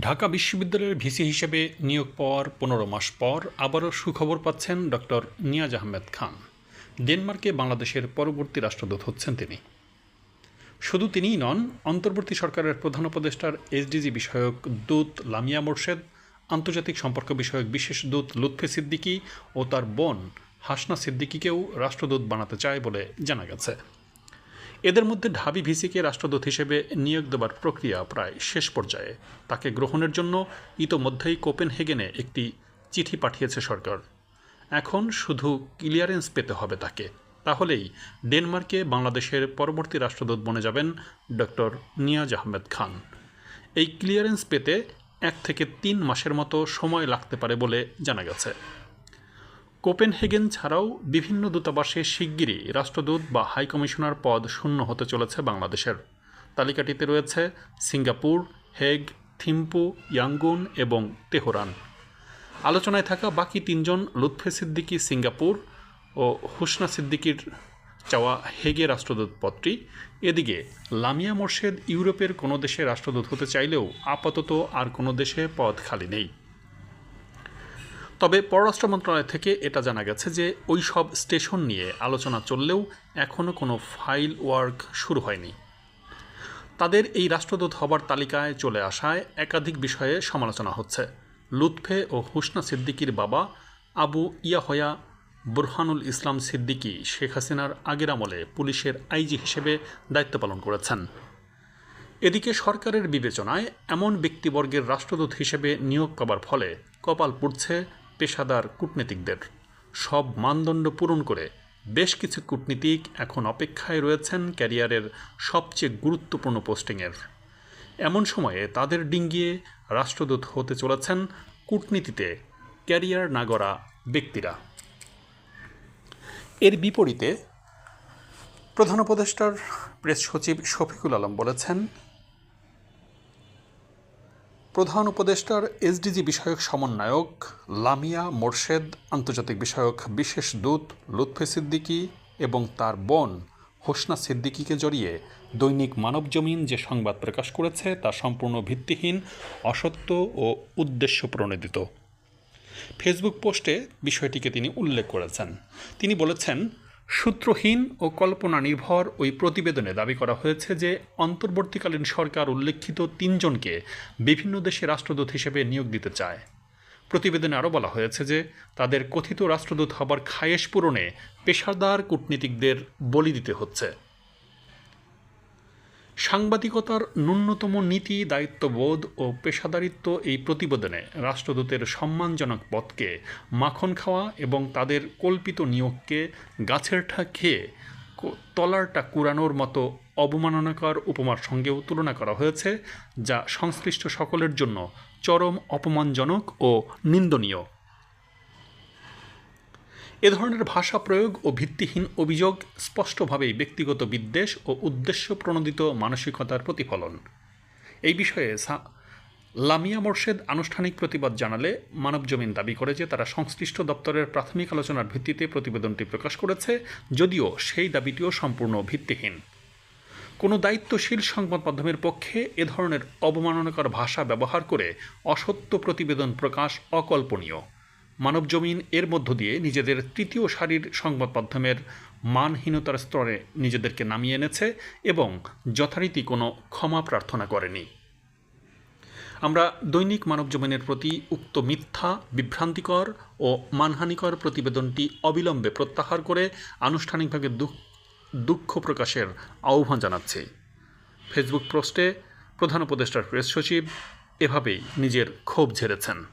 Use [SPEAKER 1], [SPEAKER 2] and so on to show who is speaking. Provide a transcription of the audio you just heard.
[SPEAKER 1] ঢাকা বিশ্ববিদ্যালয়ের ভিসি হিসেবে নিয়োগ পাওয়ার পনেরো মাস পর আবারও সুখবর পাচ্ছেন ডক্টর নিয়াজ আহমেদ খান। ডেনমার্কে বাংলাদেশের পরবর্তী রাষ্ট্রদূত হচ্ছেন তিনি। শুধু তিনিই নন, অন্তর্বর্তী সরকারের প্রধান উপদেষ্টার এসডিজি বিষয়ক দূত লামিয়া মোর্শেদ, আন্তর্জাতিক সম্পর্ক বিষয়ক বিশেষ দূত লুৎফে সিদ্দিকী ও তার বোন হাসনা সিদ্দিকীকেও রাষ্ট্রদূত বানাতে চায় বলে জানা গেছে। এদের মধ্যে ঢাবি ভিসিকে রাষ্ট্রদূত হিসেবে নিয়োগ দেবার প্রক্রিয়া প্রায় শেষ পর্যায়ে। তাকে গ্রহণের জন্য ইতোমধ্যেই কোপেনহেগেনে একটি চিঠি পাঠিয়েছে সরকার। এখন শুধু ক্লিয়ারেন্স পেতে হবে তাকে। তাহলেই ডেনমার্কে বাংলাদেশের পরবর্তী রাষ্ট্রদূত বনে যাবেন ডক্টর নিয়াজ আহমেদ খান। এই ক্লিয়ারেন্স পেতে এক থেকে তিন মাসের মতো সময় লাগতে পারে বলে জানা গেছে। কোপেনহেগেন ছাড়াও বিভিন্ন দূতাবাসে শিগগিরই রাষ্ট্রদূত বা হাইকমিশনার পদ শূন্য হতে চলেছে বাংলাদেশের। তালিকাটিতে রয়েছে সিঙ্গাপুর, হেগ, থিম্পু, ইয়াঙ্গুন এবং তেহরান। আলোচনায় থাকা বাকি তিনজন লুৎফে সিদ্দিকী সিঙ্গাপুর ও হুসনা সিদ্দিকির চাওয়া হেগে রাষ্ট্রদূত পদটি। এদিকে লামিয়া মোর্শেদ ইউরোপের কোনো দেশে রাষ্ট্রদূত হতে চাইলেও আপাতত আর কোনো দেশে পদ খালি নেই। তবে পররাষ্ট্র মন্ত্রণালয় থেকে এটা জানা গেছে যে ওই সব স্টেশন নিয়ে আলোচনা চললেও এখনও কোনো ফাইল ওয়ার্ক শুরু হয়নি। তাদের এই রাষ্ট্রদূত হবার তালিকায় চলে আসায় একাধিক বিষয়ে সমালোচনা হচ্ছে। লুৎফে ও হুসনা সিদ্দিকির বাবা আবু ইয়াহয়া বুরহানুল ইসলাম সিদ্দিকী শেখ হাসিনার আগের আমলে পুলিশের আইজি হিসেবে দায়িত্ব পালন করেছেন। এদিকে সরকারের বিবেচনায় এমন ব্যক্তিবর্গের রাষ্ট্রদূত হিসেবে নিয়োগ পাবার ফলে কপাল পুড়ছে পেশাদার কূটনীতিকদের। সব মানদণ্ড পূরণ করে বেশ কিছু কূটনীতিক এখন অপেক্ষায় রয়েছেন ক্যারিয়ারের সবচেয়ে গুরুত্বপূর্ণ পোস্টিংয়ের। এমন সময়ে তাদের ডিঙ্গিয়ে রাষ্ট্রদূত হতে চলেছেন কূটনীতিতে ক্যারিয়ার না গড়া ব্যক্তিরা। এর বিপরীতে প্রধান উপদেষ্টার প্রেস সচিব শফিকুল আলম বলেছেন প্রধান উপদেষ্টার এসডিজি বিষয়ক সমন্বয়ক, লামিয়া মোর্শেদ, আন্তর্জাতিক বিষয়ক বিশেষ দূত লুৎফে সিদ্দিকি এবং তার বোন হোসনা সিদ্দিকিকে জড়িয়ে দৈনিক মানবজমিন যে সংবাদ প্রকাশ করেছে তা সম্পূর্ণ ভিত্তিহীন, অসত্য ও উদ্দেশ্য প্রণোদিত ফেসবুক পোস্টে বিষয়টিকে তিনি উল্লেখ করেছেন। তিনি বলেছেন সূত্রহীন ও কল্পনা নির্ভর ওই প্রতিবেদনে দাবি করা হয়েছে যে অন্তর্বর্তীকালীন সরকার উল্লেখিত তিনজনকে বিভিন্ন দেশে রাষ্ট্রদূত হিসেবে নিয়োগ দিতে চায়। প্রতিবেদনে আরও বলা হয়েছে যে তাদের কথিত রাষ্ট্রদূত হবার খায়েশ পূরণে পেশাদার কূটনীতিকদের বলি দিতে হচ্ছে। সাংবাদিকতার ন্যূনতম নীতি, দায়িত্ববোধ ও পেশাদারিত্ব এই প্রতিবেদনে রাষ্ট্রদূতের সম্মানজনক পদকে মাখন খাওয়া এবং তাদের কল্পিত নিয়োগকে গাছের ঠা খেয়ে তলারটা কুড়ানোর মতো অবমাননাকর উপমার সঙ্গেও তুলনা করা হয়েছে, যা সংশ্লিষ্ট সকলের জন্য চরম অপমানজনক ও নিন্দনীয়। এ ধরনের ভাষা প্রয়োগ ও ভিত্তিহীন অভিযোগ স্পষ্টভাবেই ব্যক্তিগত বিদ্বেষ ও উদ্দেশ্য প্রণোদিত মানসিকতার প্রতিফলন। এই বিষয়ে লামিয়া মোর্শেদ আনুষ্ঠানিক প্রতিবাদ জানালে মানবজমিন দাবি করে যে তারা সংশ্লিষ্ট দপ্তরের প্রাথমিক আলোচনার ভিত্তিতে প্রতিবেদনটি প্রকাশ করেছে, যদিও সেই দাবিটিও সম্পূর্ণ ভিত্তিহীন। কোনো দায়িত্বশীল সংবাদ মাধ্যমের পক্ষে এ ধরনের অবমাননাকর ভাষা ব্যবহার করে অসত্য প্রতিবেদন প্রকাশ অকল্পনীয়। মানবজমিন এর মধ্য দিয়ে নিজেদের তৃতীয় সারির সংবাদ মাধ্যমের মানহীনতার স্তরে নিজেদেরকে নামিয়ে এনেছে এবং যথারীতি কোনো ক্ষমা প্রার্থনা করেনি। আমরা দৈনিক মানবজমিনের প্রতি উক্ত মিথ্যা, বিভ্রান্তিকর ও মানহানিকর প্রতিবেদনটি অবিলম্বে প্রত্যাহার করে আনুষ্ঠানিকভাবে দুঃখ প্রকাশের আহ্বান জানাচ্ছি। ফেসবুক পোস্টে প্রধান উপদেষ্টার প্রেস সচিব এভাবেই নিজের ক্ষোভ ঝেড়েছেন।